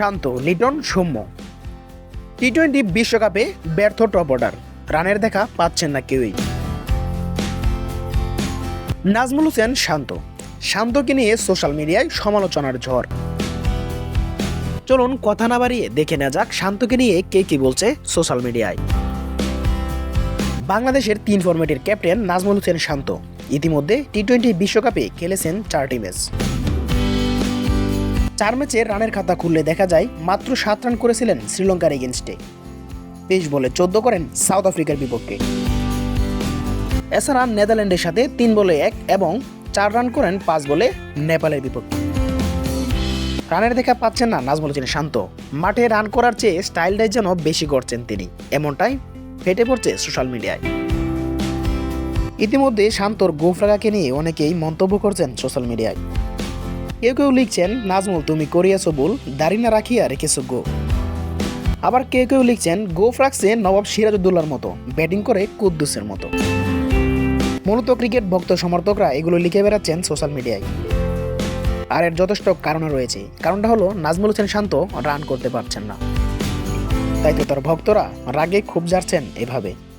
শান্ত, Liton Soumya. T twenty বিশ্বকাপে ব্যর্থ top order, রানের দেখা পাচ্ছেন না কেউই। নাজমুল হোসেন শান্ত, শান্তকে নিয়ে সোশ্যাল মিডিয়ায় সমালোচনার ঝড়। চলুন কথা না বাড়িয়ে দেখে নেওয়া যাক শান্তকে নিয়ে কে কি বলছে সোশ্যাল মিডিয়ায়। বাংলাদেশের তিন ফরম্যাটের ক্যাপ্টেন নাজমুল হোসেন শান্ত, ইতিমধ্যে টি টোয়েন্টি বিশ্বকাপে খেলেছেন চারটি ম্যাচ। চার ম্যাচে রানের খাতা খুললে দেখা যায় মাত্র সাত রান করেছিলেন শ্রীলঙ্কার এগেনস্টে। তেইশ বলে চোদ্দ করেন সাউথ আফ্রিকার বিপক্ষে। এছাড়া নেদারল্যান্ডের সাথে তিন বলে এক এবং চার রান করেন পাঁচ বলে নেপালের বিপক্ষে। রানের দেখা পাচ্ছেন না, নাজমুল হোসেন শান্ত। মাঠে রান করার চেয়ে স্টাইলটাই যেন বেশি করছেন তিনি। এমনটাই ফেটে পড়ছে সোশ্যাল মিডিয়ায়। ইতিমধ্যে শান্তর গোফরাগাকে নিয়ে অনেকেই মন্তব্য করছেন সোশ্যাল মিডিয়ায়। কেউ কেউ লিখছেন, নাজমুল, তুমি করিয়াছো ভুল, দাড়ি না রাখিয়া রেখেছো গো। আবার কেউ কেউ লিখছেন, গোফ রাখছে নবাব সিরাজউদ্দৌলার মতো, ব্যাটিং করে কুদ্দুসের মতো। মূলত ক্রিকেট ভক্ত সমর্থকরা এগুলো লিখে বেড়াচ্ছেন সোশ্যাল মিডিয়ায়। আর এর যথেষ্ট কারণ রয়েছে। কারণটা হলো, নাজমুল হোসেন শান্ত রান করতে পারছেন না। তাই তো তার ভক্তরা রাগে খুব যাচ্ছেন এভাবে।